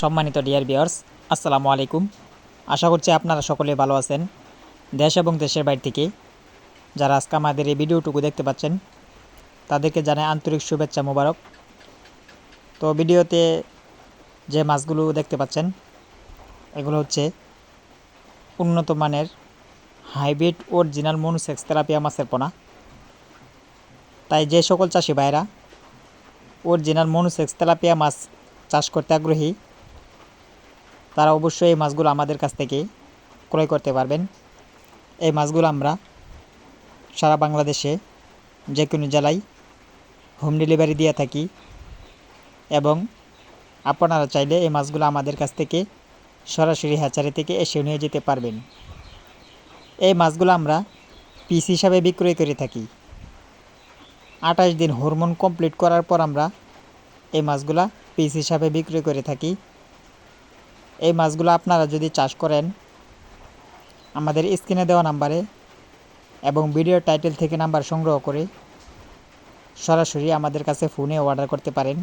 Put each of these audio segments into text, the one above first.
সম্মানিত ডিয়ার বিয়ার্স আসসালামু আলাইকুম। আশা করছি আপনারা সকলে ভালো আছেন। দেশ এবং দেশের বাইরে থেকে যারা আজকে আমাদের এই ভিডিওটুকু দেখতে পাচ্ছেন, তাদেরকে জানাই আন্তরিক শুভেচ্ছা মোবারক। তো ভিডিওতে যে মাছগুলো দেখতে পাচ্ছেন, এগুলো হচ্ছে উন্নত মানের হাইব্রিড অরিজিনাল মনুসেক্স তেলাপিয়া মাছের পোনা। তাই যে সকল চাষি ভাইরা অরিজিনাল মনুসেক্স তেলাপিয়া মাছ চাষ করতে আগ্রহী তারা অবশ্যই এই মাছগুলো আমাদের কাছ থেকে ক্রয় করতে পারবেন। এই মাছগুলো আমরা সারা বাংলাদেশে যে কোনো জেলায় হোম ডেলিভারি দিয়ে থাকি এবং আপনারা চাইলে এই মাছগুলো আমাদের কাছ থেকে সরাসরি হ্যাচারি থেকে এসে নিয়ে যেতে পারবেন। এই মাছগুলো আমরা পিস হিসাবে বিক্রয় করে থাকি। আঠাশ দিন হরমোন কমপ্লিট করার পর আমরা এই মাছগুলা পিস হিসাবে বিক্রয় করে থাকি। এই মাছগুলো আপনারা যদি চাষ করেন, আমাদের স্ক্রিনে দেওয়া নাম্বারে এবং ভিডিও টাইটেল থেকে নাম্বার সংগ্রহ করে সরাসরি আমাদের কাছে ফোনে অর্ডার করতে পারেন।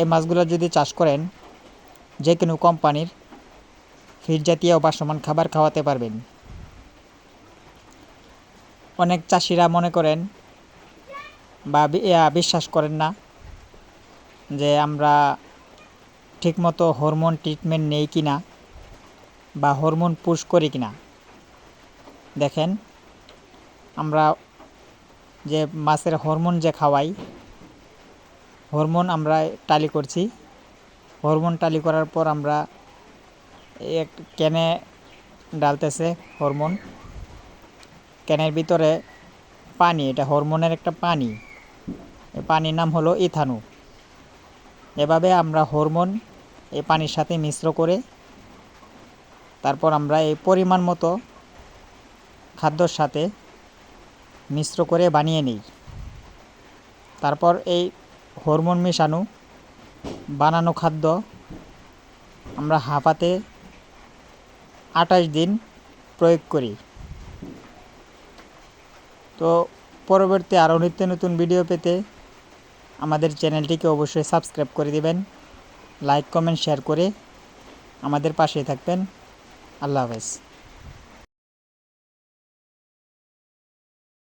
এই মাছগুলো যদি চাষ করেন, যে কোনো কোম্পানির ফিড জাতীয় বাসমান খাবার খাওয়াতে পারবেন। অনেক চাষিরা মনে করেন বা বিশ্বাস করেন না যে আমরা ঠিকমতো হরমোন ট্রিটমেন্ট নেই কি না বা হরমোন পুশ করি কি না দেখেন, আমরা যে মাছের হরমোন যে খাওয়াই, হরমোন আমরা টালি করছি। হরমোন টালি করার পর আমরা এক ক্যানে ডালতেছে হরমোন। ক্যানের ভিতরে পানি, এটা হরমোনের একটা পানি। পানির নাম হলো ইথানু এভাবে আমরা হরমোন এই পানির সাথে মিশ্র করে তারপর আমরা এই পরিমাণ মতো খাদ্যর সাথে মিশ্র করে বানিয়ে নিই। তারপর এই হরমোন মেশানো, বানানো খাদ্য আমরা হাঁপাতে আঠাশ দিন প্রয়োগ করি। তো পরবর্তী আরও নিত্য নতুন ভিডিও পেতে আমাদের চ্যানেলটিকে অবশ্যই সাবস্ক্রাইব করে দিবেন, লাইক, কমেন্ট, শেয়ার করে আমাদের পাশে থাকবেন। আল্লাহ হাফেজ।